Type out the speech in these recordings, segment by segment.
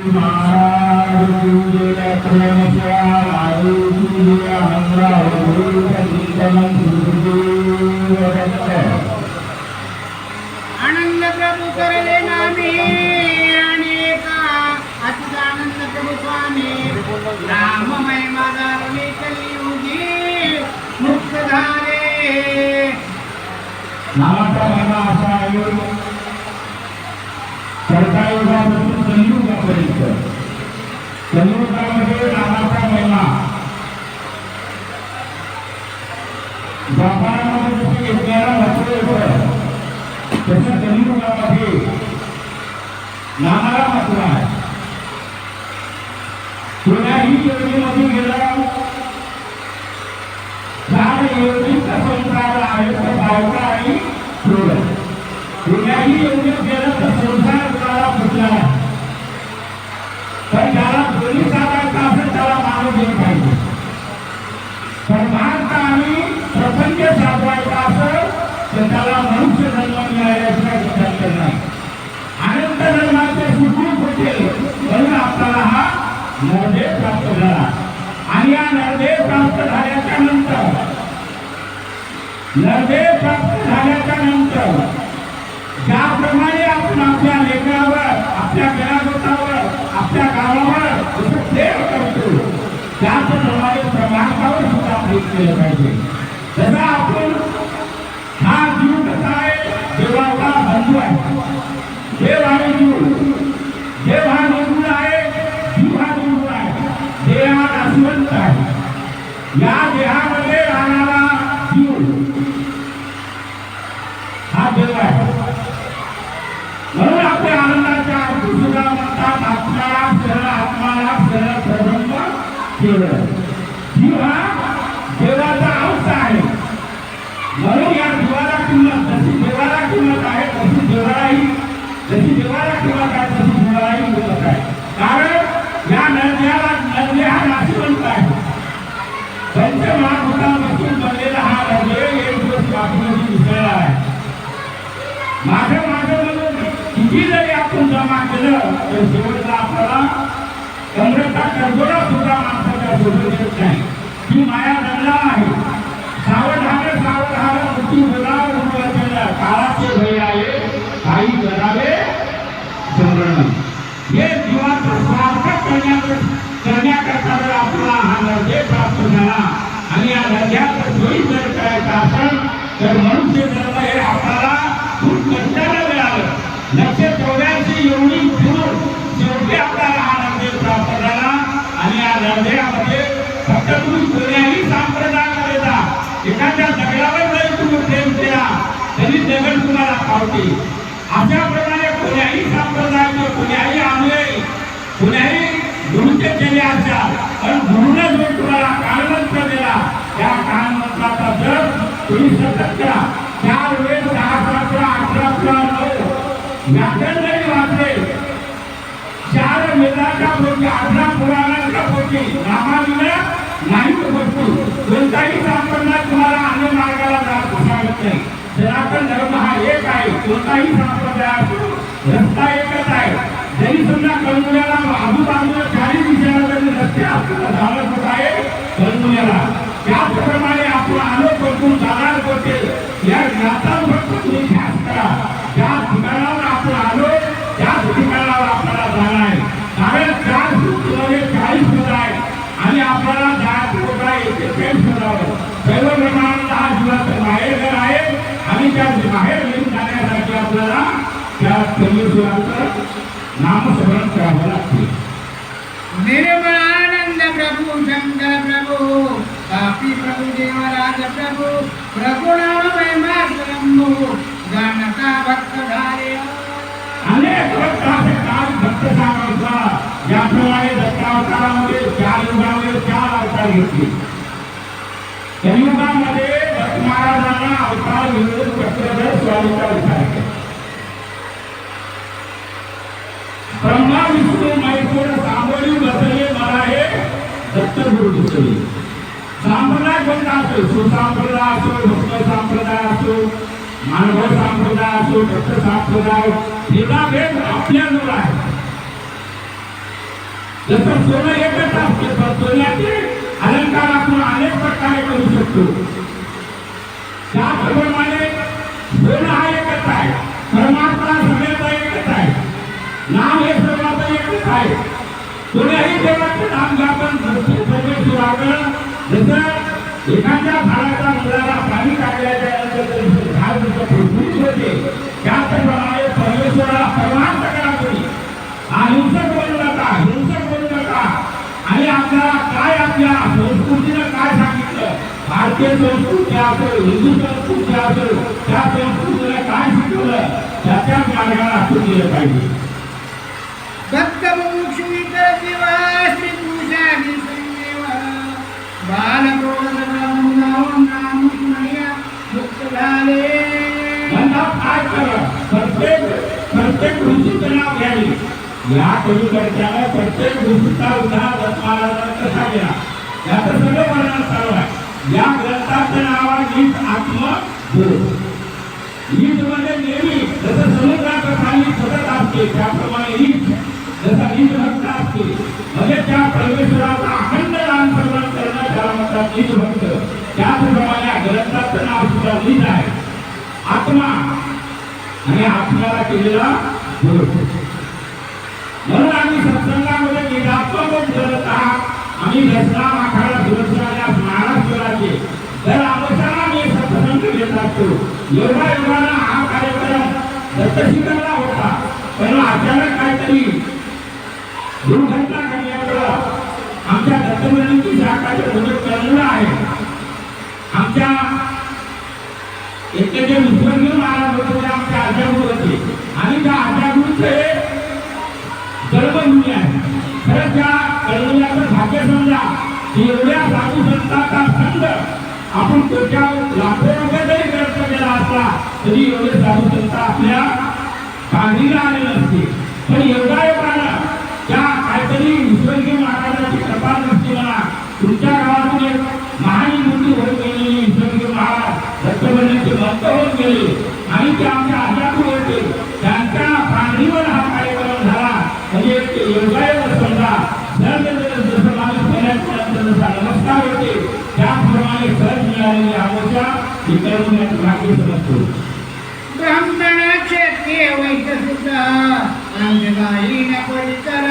आनंद प्रभू करले नामी अनेका आनंद प्रभू स्वामी. राम माझा रवी कलियुगी मुक्त झाले. नावाचा महिमा असा आहे. सरकारी युगापासून कलियुगापर्यंत कलियुगामध्ये व्यापारामध्ये तसं नामाला महत्त्व आहे. कोण्याही योजनेमध्ये गेलं. झाड योजनेचा संसार आहे तर बायका आणि योजनेत गेलं तर संसार काळा फुटला पण ज्याला दोन्ही साधायचा असेल त्याला मानव दिलं पाहिजे. परमार्थ आणि प्रपंच साधवायचा असेल तर त्याला मनुष्य जन्म मिळाल्याशिवाय शक्य नाही. अनंत जन्माचे सुखरूप होते म्हणून आपल्याला हा नरदेव प्राप्त झाला. आणि या नरदेव प्राप्त झाल्याच्यानंतर नरदेव प्राप्त झाल्याच्यानंतर ज्याप्रमाणे आपण आपल्या लेकरावर आपल्या घरागोतावर आपल्या गावावर जसं प्रेम करतो त्याचप्रमाणे प्रमाणकावर सुद्धा प्रेम केलं पाहिजे. जसा आपण हा जीव कसा आहे देवाचा बंधू आहे देव आणि जीव देव हा निर्गुण आहे जीव हा निर्गुण आहे देह हा आहे. या देव जशी देवाला किंवा काय तशी देवालाही मिळत आहे कारण या नद्याला नद्या हा नाशिवंत आहे. पंचमहाभूतापासून बनलेला हा नद्य एक दिवस बापूमध्ये मिसळला आहे. माझं माझं किती जरी आपण जमा केलं तर शेवटला आपल्याला कमरेचा करगोडा सुद्धा माणसाच्या सोबत देत नाही ही माया दंडा आहे सावधान सावधान मृत्यू बोला उठवलेलं काळाचे भय आहे काही करावे संग्रहण हे जीवाचं स्वार्थ करण्यात करण्याकरता जर आपला हा नरदेव आणि या नद्याचं सोयी जर करायचा असेल तर मनुष्य जन्म हे आपल्याला खूप कष्टाला मिळालं. लक्ष चौऱ्याऐंशी एवढी फिरून शेवटी आपल्याला हा नरदेव प्राप्त झाला. आणि या नरदेवामध्ये फक्त तुम्ही कोण्याही संप्रदायामध्ये जा एखाद्या दगडावर जरी तुम्ही प्रेम केला तरी दगड तुम्हाला पावते अशा प्रकारे कोण्याही संप्रदायाचे कोण्याही आंधळे कोण्याही केले असाल पण गुरुने मी तुम्हाला कानमंत्र दिला. त्या कानमंत्राचा जप तुम्ही सतत करा चार वेळ दहा अकरा अठरा अकरा नऊ व्याकरण जरी वाचले चार वेदाच्या पोटी अठरा पुराणांच्या पोटी रामाविना नाही गोष्टी कोणताही सापडणार तुम्हाला अन्य मार्गाला जात सांगत नाही. सनातन धर्म हा एक आहे. कोणताही संप्रदाय रस्ता एकच आहे. जरी समजा कळमुल्याला आजूबाजूला Thank you. महिमा प्रभू जानता भक्त धारे अनेक भक्त असे काल भक्त सांगायचा याप्रमाणे दत्तावतारामध्ये चार युगामध्ये चार अवतार घेतले. कलियुगामध्ये दत्त महाराजांना अवतार घेऊन चक्रधर स्वामीचा विचार केला. ब्रह्मा विष्णू महेश्वर सांगोली बसले मला हे दत्तगुरु दिसले संप्रदाय कोणता असो? सुसंप्रदाय असो भक्त संप्रदाय असो मानव संप्रदाय असो भक्त संप्रदाय भेदाभेद आपल्याजवळ आहे जसं सोनं एकच असते पण सोन्याचे अलंकार आपण अनेक प्रकारे करू शकतो त्याप्रमाणे सोनं हा एकच आहे परमात्मा सगळ्याचा एकच आहे नाम हे सर्वांचं एकच आहे कोणीही देवाचं नाम घ्या पण परमेश्वराकडं जसं एखाद्या झाडाच्या मुलाला पाणी टाकल्याच्या नंतर त्याचप्रमाणे परमेश्वराला परमार्थ करा तुम्ही. अहिंसक बनू नका हिंसक बनू नका. आणि आपल्याला काय आपल्या संस्कृतीनं काय सांगितलं? भारतीय संस्कृती असेल हिंदू संस्कृती असेल त्या संस्कृतीला काय शिकवलं? त्याच्या मार्गाला आपण गेलं पाहिजे. श्री संदेव बालक्रोध ब्रह्म नाम स्मर्या मुक्त झाले. म्हणतात काय करा प्रत्येक प्रत्येक ऋषीचं नाव घ्यावे या। कविकर्त्याला प्रत्येक ऋषीचा उद्धार दत्तमाराजांना कसा गेला याचं सगळं वर्णन चालू आहे या ग्रंथाचं नाव आहे नीट आत्म नीट मध्ये नेहमी जसं समुद्राचं पाणी सतत असते त्याप्रमाणे नीट जसा नीट भक्त असते म्हणजे त्या परमेश्वराचा अखंड नाम सर्वण करणं त्याला म्हणतात नीट भक्त। त्याचप्रमाणे या ग्रंथाचं नाव सुद्धा नीट आहे आत्मा आणि आपल्याला केलेला म्हणून आम्ही सत्संगामध्ये निरात्मक करत आहात. आम्ही रचना आखाडा सुरक्षाच्या महाराष्ट्राचे तर आमच्याला मी सत्संग घेत असतो एवढा योगाला हा कार्यक्रम दत्तशिखरला होता. पण अचानक काहीतरी दुर्घटना घडल्यामुळं आमच्या दत्तमंडळीची शाखाचे म्हणजे मदत करणं आहे. आमच्या इथे जे विश्वगुरु महाराज होते ते आमच्या आजागुरु होते आणि त्या आजागुरूचे जन्मभूमी आहे खरं त्या कळवल्याचं भाग्य समजा की एवढ्या साधू संतांचा संघ आपण त्याच्या लाखो रुपये जरी खर्च केला असला तरी एवढे साधू संत आपल्या काढीला आले नसते पण एवढा एवढा त्या काहीतरी विश्वगुरु महाराजांची कृपा नसते म्हणा तुमच्या त्याप्रमाणे सहज मिळालेली आमोशा ही भाग्य समजतो ब्राह्मण क्षत्रिय सुद्धा अंगदायी न परिकर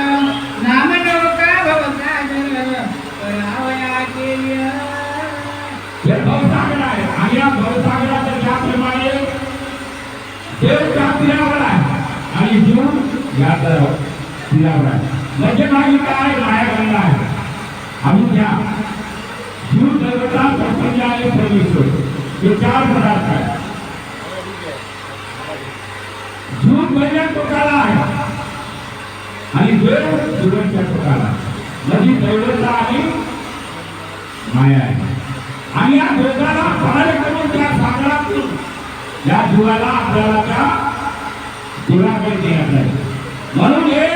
नाम नौका भवसागर करावया केल्या हे भवसागर आहे आणि या भवसागराचं ज्याप्रमाणे देव त्या तीरावर आहे आणि जीवन या तीरावर आहे म्हणजे काही काय मायागंगा आहे? आम्ही घ्या जीव देवता प्रपंच आणि परमेश्वर. हे चार पदार्थ आहे जीव पहिल्या टोकाला आहे. आणि देव जीवनच्या टोकाला म्हणजे दैवता आणि माया आहे. आणि या दोघाला पार करून त्या सागरातून या जीवाला आपल्याला त्या जीवाकडे देण्यात आहे म्हणून हे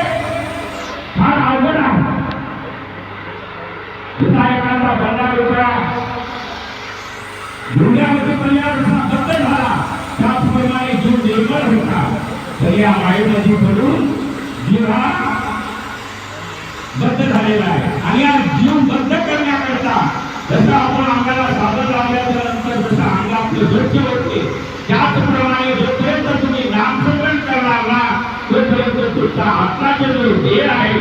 तर या मायेमध्ये पडून जीव हा बद्ध झालेला आहे. आणि हा जीव बद्ध करण्याकरता जसं आपण अंगाला साधन लावल्याच्या जसं अंगा आपलं स्वच्छ होते त्याचप्रमाणे जोपर्यंत तुम्ही नामकरण करणार ना तोपर्यंत तुमचा आत्माचे जो देह आहे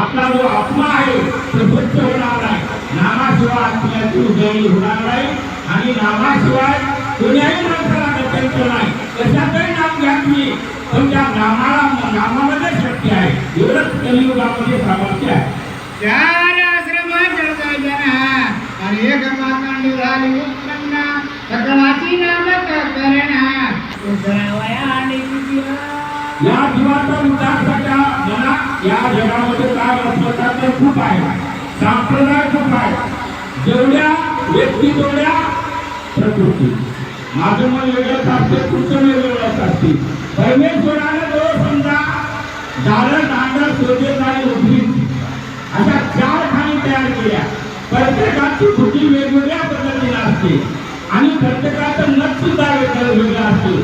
आपला जो आत्मा आहे तो स्वच्छ होणार नाही. नामाशिवाय आत्म्याची उजळणी होणार नाही आणि नामाशिवाय कोण्याही माणसाला गत्यंतर नाही. कशातही नाम घ्या तुम्ही. पण त्या नामाला नामामध्ये शक्ती आहे. एवढंच कलियुगामध्ये सामर्थ्य आहे. चार आश्रमात जळगायजना अनेक माकांड झाली उत्पन्न. सकळाची नामक करणा आणि. या जीवाचा उद्धार सध्या मना या जगामध्ये काय तर खूप आहे. संप्रदाय खूप आहे. जेवढ्या व्यक्ती तेवढ्या प्रकृती. माझं मन वेगळंच असते तुमचं वेगळंच असते परमेश्वराने जो समजा दारण नांगर सोजेत आणि उभी. अशा चार खाणी तयार केल्या. प्रत्येकाची कृती वेगवेगळ्या पद्धतीने असते. आणि प्रत्येकाचं नट सुद्धा वेगळं वेगळं असते.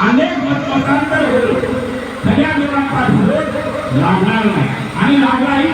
अनेक मत मतांतर होईल सगळ्या लोकांचा शोध लागणार नाही. आणि लागलाही